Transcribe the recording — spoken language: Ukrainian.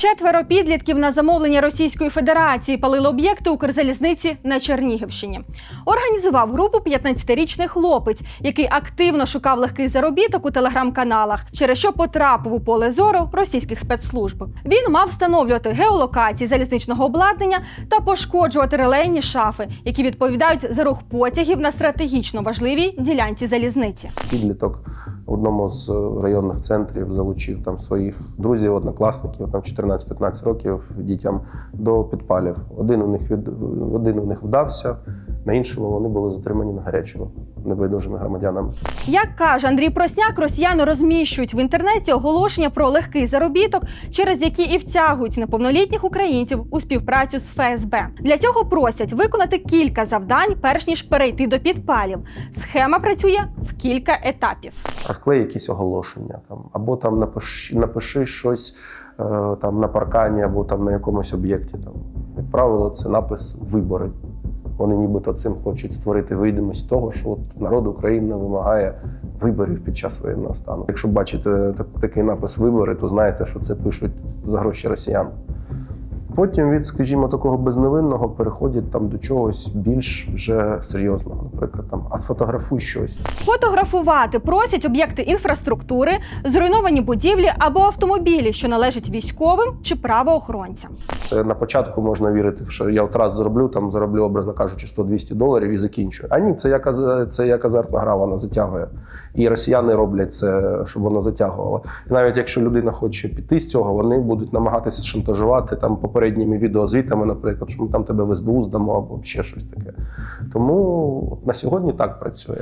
Четверо підлітків на замовлення Російської Федерації палили об'єкти Укрзалізниці на Чернігівщині. Організував групу 15-річний хлопець, який активно шукав легкий заробіток у телеграм-каналах, через що потрапив у поле зору російських спецслужб. Він мав встановлювати геолокації залізничного обладнання та пошкоджувати релейні шафи, які відповідають за рух потягів на стратегічно важливій ділянці залізниці. підліток в одному з е, районних центрів залучив там своїх друзів, однокласників, там 14-15 років дітям до підпалів. Один у них від один у них вдався, на іншому вони були затримані на гарячому небайдужими громадянами. Як каже Андрій Просняк, росіяни розміщують в інтернеті оголошення про легкий заробіток, через які і втягують неповнолітніх українців у співпрацю з ФСБ. Для цього просять виконати кілька завдань, перш ніж перейти до підпалів. Схема працює в кілька етапів. Розклей якісь оголошення там, або там напиши, напиши щось е, там на паркані, або там на якомусь об'єкті. Там. Як правило, це напис вибори. Вони нібито цим хочуть створити видимість того, що от народ України вимагає виборів під час воєнного стану. Якщо бачите так- такий напис вибори, то знаєте, що це пишуть за гроші росіян. Потім від, скажімо, такого безневинного переходять там до чогось більш вже серйозного. Наприклад, там а сфотографуй щось. Фотографувати просять об'єкти інфраструктури, зруйновані будівлі або автомобілі, що належать військовим чи правоохоронцям. Це на початку можна вірити, що я от раз зроблю, там зароблю, образно кажучи, 100-200 доларів і закінчую. А ні, це як, це як азартна гра, вона затягує. І росіяни роблять це, щоб воно затягувало. І навіть якщо людина хоче піти з цього, вони будуть намагатися шантажувати там попередніми відеозвітами, наприклад, що ми там тебе в СБУ здамо або ще щось таке. Тому на сьогодні так працює.